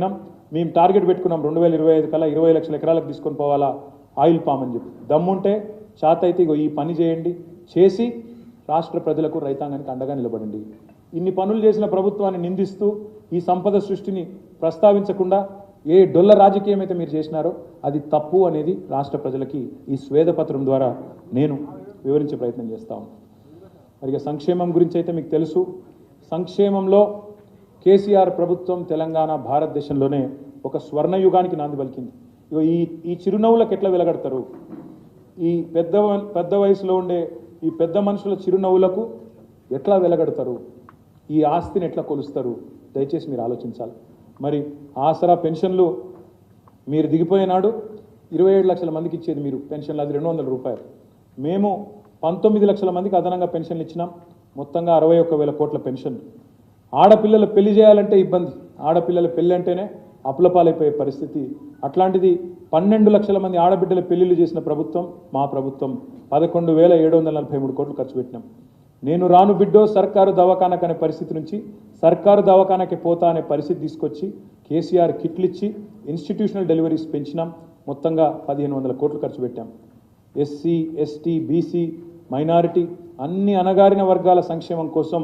మేము టార్గెట్ పెట్టుకున్నాం రెండు వేల ఇరవై ఐదు కల్లా ఇరవై లక్షల ఎకరాలకు తీసుకొని పోవాలా ఆయిల్ పామ్ అని చెప్పి. దమ్ముంటే చేత అయితే ఇగో ఈ పని చేయండి. చేసి రాష్ట్ర ప్రజలకు రైతాంగానికి అండగా నిలబడండి. ఇన్ని పనులు చేసిన ప్రభుత్వాన్ని నిందిస్తూ ఈ సంపద సృష్టిని ప్రస్తావించకుండా ఏ డొల్ల రాజకీయం అయితే మీరు చేసినారో అది తప్పు అనేది రాష్ట్ర ప్రజలకి ఈ స్వేదపత్రం ద్వారా నేను వివరించే ప్రయత్నం చేస్తాను మరి సంక్షేమం గురించి అయితే మీకు తెలుసు. సంక్షేమంలో కేసీఆర్ ప్రభుత్వం తెలంగాణ భారతదేశంలోనే ఒక స్వర్ణయుగానికి నాంది పలికింది. ఈ ఈ చిరునవ్వులకు ఎట్లా వెలగడతారు? ఈ పెద్ద పెద్ద వయసులో ఉండే ఈ పెద్ద మనుషుల చిరునవ్వులకు ఎట్లా వెలగడతారు? ఈ ఆస్తిని ఎట్లా కొలుస్తారు? దయచేసి మీరు ఆలోచించాలి. మరి ఆసరా పెన్షన్లు మీరు దిగిపోయినాడు ఇరవై ఏడు లక్షల మందికి ఇచ్చేది మీరు పెన్షన్లు అది రెండు వందల రూపాయలు. మేము పంతొమ్మిది లక్షల మందికి అదనంగా పెన్షన్లు ఇచ్చినాం. మొత్తంగా అరవై ఒక్క వేల కోట్ల పెన్షన్ ఆడపిల్లలు పెళ్ళి చేయాలంటే ఇబ్బంది. ఆడపిల్లల పెళ్ళి అంటేనే అప్పులపాలైపోయే పరిస్థితి. అట్లాంటిది పన్నెండు లక్షల మంది ఆడబిడ్డల పెళ్ళిళ్ళు చేసిన ప్రభుత్వం మా ప్రభుత్వం పదకొండు వేల ఏడు వందల నలభై మూడు కోట్లు ఖర్చు పెట్టినాం. నేను రాను బిడ్డో సర్కారు దవాఖానకు అనే పరిస్థితి నుంచి సర్కారు దవాఖానకి పోతా అనే పరిస్థితి తీసుకొచ్చి కేసీఆర్ కిట్లు ఇచ్చి ఇన్స్టిట్యూషనల్ డెలివరీస్ పెంచినాం. మొత్తంగా పదిహేను వందల కోట్లు ఖర్చు పెట్టాం. ఎస్సీ ఎస్టీ బీసీ మైనారిటీ అన్ని అణగారిన వర్గాల సంక్షేమం కోసం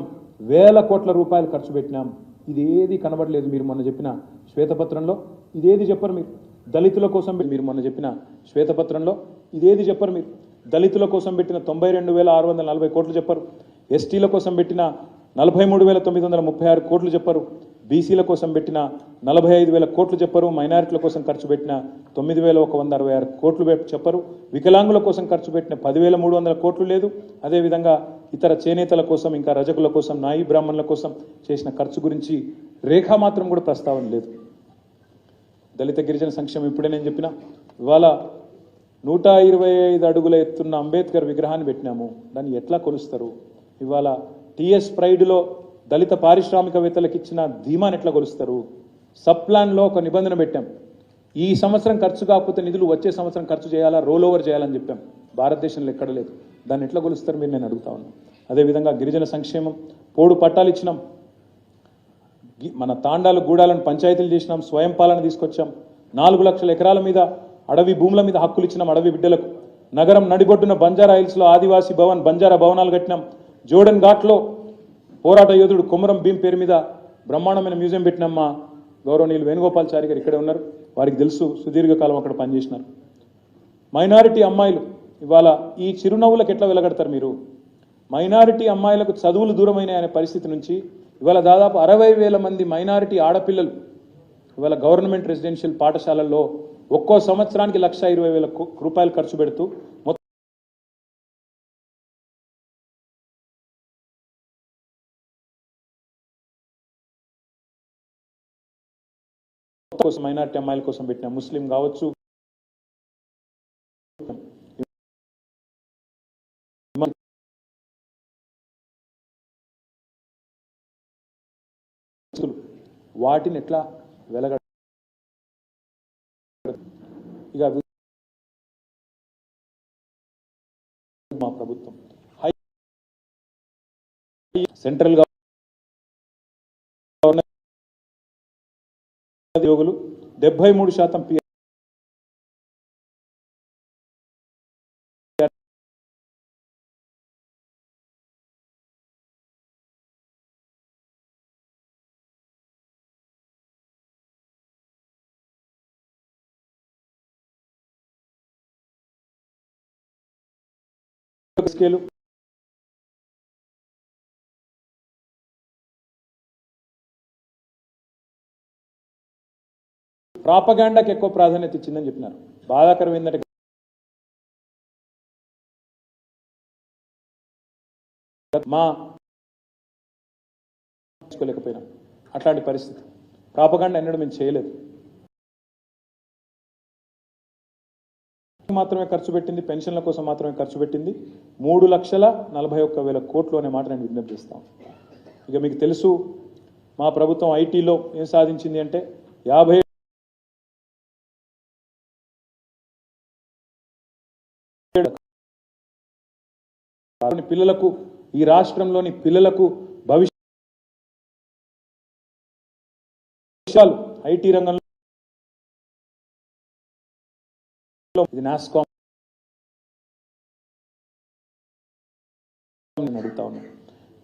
వేల కోట్ల రూపాయలు ఖర్చు పెట్టినాం. ఇదేది కనబడలేదు మీరు మొన్న చెప్పిన శ్వేతపత్రంలో. ఇదేది చెప్పరు మీరు. దళితుల కోసం మీరు మొన్న చెప్పిన శ్వేతపత్రంలో. ఇదేది చెప్పరు మీరు. దళితుల కోసం పెట్టిన తొంభై రెండు వేల ఆరు వందల నలభై కోట్లు చెప్పరు. ఎస్టీల కోసం పెట్టిన నలభై మూడు వేల తొమ్మిది వందల ముప్పై ఆరు కోట్లు చెప్పరు. బీసీల కోసం పెట్టిన నలభై ఐదు వేల కోట్లు చెప్పరు. మైనారిటీల కోసం ఖర్చు పెట్టిన తొమ్మిది వేల ఒక వంద అరవై ఆరు కోట్లు చెప్పరు. వికలాంగుల కోసం ఖర్చు పెట్టిన పదివేల మూడు వందల కోట్లు లేదు. అదేవిధంగా ఇతర చేనేతల కోసం ఇంకా రజకుల కోసం నాయి బ్రాహ్మణుల కోసం చేసిన ఖర్చు గురించి రేఖా మాత్రం కూడా ప్రస్తావన లేదు. దళిత గిరిజన సంక్షేమం ఇప్పుడే నేను చెప్పిన. ఇవాళ నూట ఇరవై ఐదు అడుగుల ఎత్తున్న అంబేద్కర్ విగ్రహాన్ని పెట్టినాము. దాన్ని ఎట్లా కొలుస్తారు? ఇవాళ టిఎస్ ప్రైడ్లో దళిత పారిశ్రామికవేత్తలకు ఇచ్చిన ధీమాని ఎట్లా కొలుస్తారు? సబ్ ప్లాన్లో ఒక నిబంధన పెట్టాం. ఈ సంవత్సరం ఖర్చు కాకపోతే నిధులు వచ్చే సంవత్సరం ఖర్చు చేయాలా? రోల్ ఓవర్ చేయాలని చెప్పాం. భారతదేశంలో ఎక్కడ లేదు. దాన్ని ఎట్లా కొలుస్తారు మీరు? నేను అడుగుతా ఉన్నాను అదేవిధంగా గిరిజన సంక్షేమం పోడు పట్టాలు ఇచ్చినాం. గి- మన తాండాలు గూడాలను పంచాయతీలు చేసినాం స్వయం పాలన తీసుకొచ్చాం. నాలుగు లక్షల ఎకరాల మీద అడవి భూముల మీద హక్కులు ఇచ్చినాం అడవి బిడ్డలకు. నగరం నడిబొడ్డున బంజారా హిల్స్లో ఆదివాసీ భవన్ బంజారా భవనాలు కట్టినాం. జోడన్ ఘాట్లో పోరాట యోధుడు కొమరం భీం పేరు మీద బ్రహ్మాండమైన మ్యూజియం పెట్టినాం మా గౌరవనీయులు వేణుగోపాల్చారి గారు. ఇక్కడే ఉన్నారు. వారికి తెలుసు సుదీర్ఘకాలం అక్కడ పనిచేసినారు. మైనారిటీ అమ్మాయిలు ఇవాళ ఈ చిరునవ్వులకు ఎట్లా వెలగడతారు మీరు? మైనారిటీ అమ్మాయిలకు చదువులు దూరమైన అనే పరిస్థితి నుంచి ఇవాళ దాదాపు అరవై వేల మంది మైనారిటీ ఆడపిల్లలు ఇవాళ గవర్నమెంట్ రెసిడెన్షియల్ పాఠశాలల్లో ఒక్కో సంవత్సరానికి లక్ష ఇరవై వేల రూపాయలు ఖర్చు పెడుతూ మొత్తం కోసం మైనారిటీ అమ్మాయిల కోసం పెట్టిన ముస్లిం కావచ్చు వాటిని ఎట్లా వెలగ ఇక మా ప్రభుత్వం. సెంట్రల్ గవర్నమెంట్ ఉద్యోగులు డెబ్బై మూడు శాతం పి స్కేలు. ప్రాపగాండాకి ఎక్కువ ప్రాధాన్యత ఇచ్చిందని చెప్పినారు. బాధాకరం ఏంటంటే మా అట్లాంటి పరిస్థితి. ప్రాపగాండ ఎన్నడూ మేము చేయలేదు. మాత్రమే ఖర్చు పెట్టింది పెన్షన్ల కోసం మాత్రమే ఖర్చు పెట్టింది. మూడు లక్షల నలభై ఒక్క వేల కోట్లు అనే మాట నేను విజ్ఞప్తి చేస్తాను ఇక మీకు తెలుసు మా ప్రభుత్వం ఐటీలో ఏం సాధించింది అంటే యాభై పిల్లలకు ఈ రాష్ట్రంలోని పిల్లలకు భవిష్యత్ ఐటీ రంగంలో ఇది నాస్కామ్ నేను అడుగుతా ఉన్నా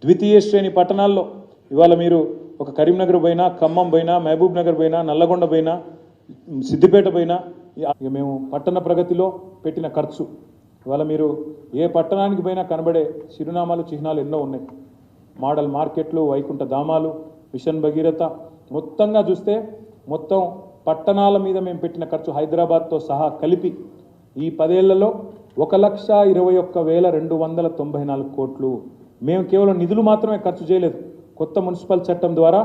ద్వితీయ శ్రేణి పట్టణాల్లో ఇవాళ మీరు ఒక కరీంనగర్ పోయినా ఖమ్మం పోయినా మహబూబ్ నగర్ పోయినా నల్లగొండ పోయినా సిద్దిపేట పోయినా ఇక మేము పట్టణ ప్రగతిలో పెట్టిన ఖర్చు. ఇవాళ మీరు ఏ పట్టణానికి పోయినా కనబడే చిరునామాలు చిహ్నాలు ఎన్నో ఉన్నాయి. మోడల్ మార్కెట్లు వైకుంఠ ధామాలు మిషన్ భగీరథ మొత్తంగా చూస్తే మొత్తం పట్టణాల మీద మేము పెట్టిన ఖర్చు హైదరాబాద్తో సహా కలిపి ఈ పదేళ్ళలో ఒక లక్ష ఇరవై ఒక్క వేల రెండు వందల తొంభై నాలుగు కోట్లు మేము కేవలం నిధులు మాత్రమే ఖర్చు చేయలేదు. కొత్త మున్సిపల్ చట్టం ద్వారా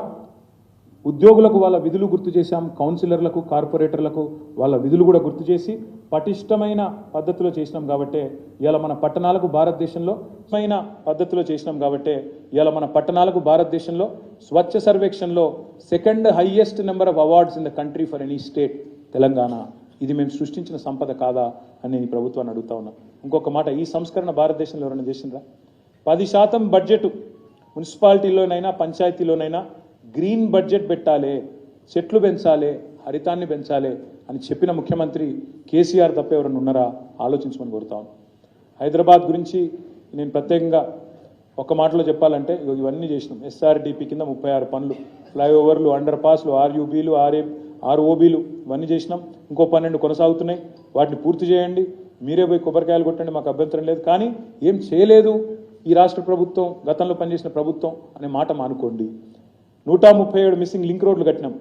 ఉద్యోగులకు వాళ్ళ విధులు గుర్తు చేశాం కౌన్సిలర్లకు కార్పొరేటర్లకు వాళ్ళ విధులు కూడా గుర్తు చేసి పటిష్టమైన పద్ధతిలో చేసినాం కాబట్టే ఇలా మన పట్టణాలకు భారతదేశంలో మైన పద్ధతిలో చేసినాం కాబట్టే ఇలా మన పట్టణాలకు భారతదేశంలో స్వచ్ఛ సర్వేక్షణలో second highest number of awards in the country for any state Telangana. ఇది మేము సృష్టించిన సంపద కాదా అని నేను ప్రభుత్వాన్ని అడుగుతా ఉన్నా. ఇంకొక మాట ఈ సంస్కరణ భారతదేశంలో ఎవరైనా చేసిండ్రా? పది శాతం బడ్జెట్ మున్సిపాలిటీలోనైనా పంచాయతీలోనైనా గ్రీన్ బడ్జెట్ పెట్టాలి చెట్లు పెంచాలి హరితాన్ని పెంచాలి అని చెప్పిన ముఖ్యమంత్రి కేసీఆర్ తప్ప ఎవరైనా ఉన్నారా? ఆలోచించమని కోరుతాను హైదరాబాద్ గురించి నేను ప్రత్యేకంగా ఒక మాటలో చెప్పాలంటే ఇవన్నీ చేసినాం. ఎస్ఆర్డిపి కింద ముప్పై ఆరు పనులు ఫ్లైఓవర్లు అండర్ పాస్లు ఆర్యూబీలు ఆర్ఏ ఆర్ఓబీలు ఇవన్నీ చేసినాం. ఇంకో పన్నెండు కొనసాగుతున్నాయి. వాటిని పూర్తి చేయండి. మీరే పోయి కొబ్బరికాయలు కొట్టండి మాకు అభ్యంతరం లేదు. కానీ ఏం చేయలేదు ఈ రాష్ట్ర ప్రభుత్వం గతంలో పనిచేసిన ప్రభుత్వం అనే మాట మానుకోండి. నూట ముప్పై ఏడు మిస్సింగ్ లింక్ రోడ్లు కట్టినాం.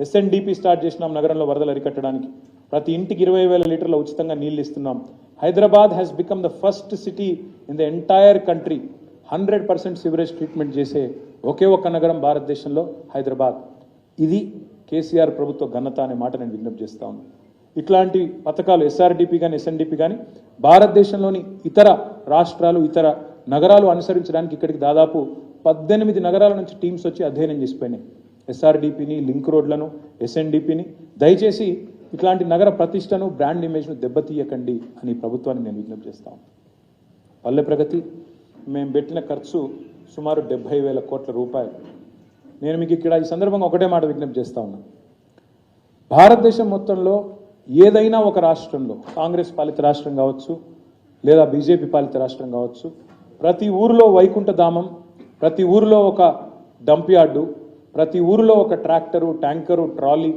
ఎస్ఎన్డిపి స్టార్ట్ చేసినాం నగరంలో వరదలు అరికట్టడానికి. ప్రతి ఇంటికి ఇరవై వేల లీటర్ల ఉచితంగా నీళ్ళు ఇస్తున్నాం. Hyderabad has become the first city in the entire country hundred percent sewerage treatment చేసే ఒకే ఒక్క నగరం భారతదేశంలో హైదరాబాద్. ఇది కేసీఆర్ ప్రభుత్వ ఘనత అనే మాట నేను విజ్ఞప్తి చేస్తా ఉన్నాను ఇట్లాంటి పథకాలు ఎస్ఆర్డిపి కానీ ఎస్ఎన్డిపి కానీ భారతదేశంలోని ఇతర రాష్ట్రాలు ఇతర నగరాలు అనుసరించడానికి ఇక్కడికి దాదాపు పద్దెనిమిది నగరాల నుంచి టీమ్స్ వచ్చి అధ్యయనం చేసిపోయినాయి. ఎస్ఆర్డిపిని లింక్ రోడ్లను ఎస్ఎన్డిపిని దయచేసి ఇట్లాంటి నగర ప్రతిష్టను బ్రాండ్ ఇమేజ్ను దెబ్బతీయకండి అని ప్రభుత్వాన్ని నేను విజ్ఞప్తి చేస్తాను పల్లె ప్రగతి మేము పెట్టిన ఖర్చు సుమారు డెబ్బై వేల కోట్ల రూపాయలు. నేను మీకు ఇక్కడ ఈ సందర్భంగా ఒకటే మాట విజ్ఞప్తి చేస్తా ఉన్నా. భారతదేశం మొత్తంలో ఏదైనా ఒక రాష్ట్రంలో కాంగ్రెస్ పాలిత రాష్ట్రం కావచ్చు లేదా బీజేపీ పాలిత రాష్ట్రం కావచ్చు ప్రతి ఊరిలో వైకుంఠధామం ప్రతి ఊరిలో ఒక డంప్ యార్డు ప్రతి ఊరిలో ఒక ట్రాక్టరు ట్యాంకరు ట్రాలీ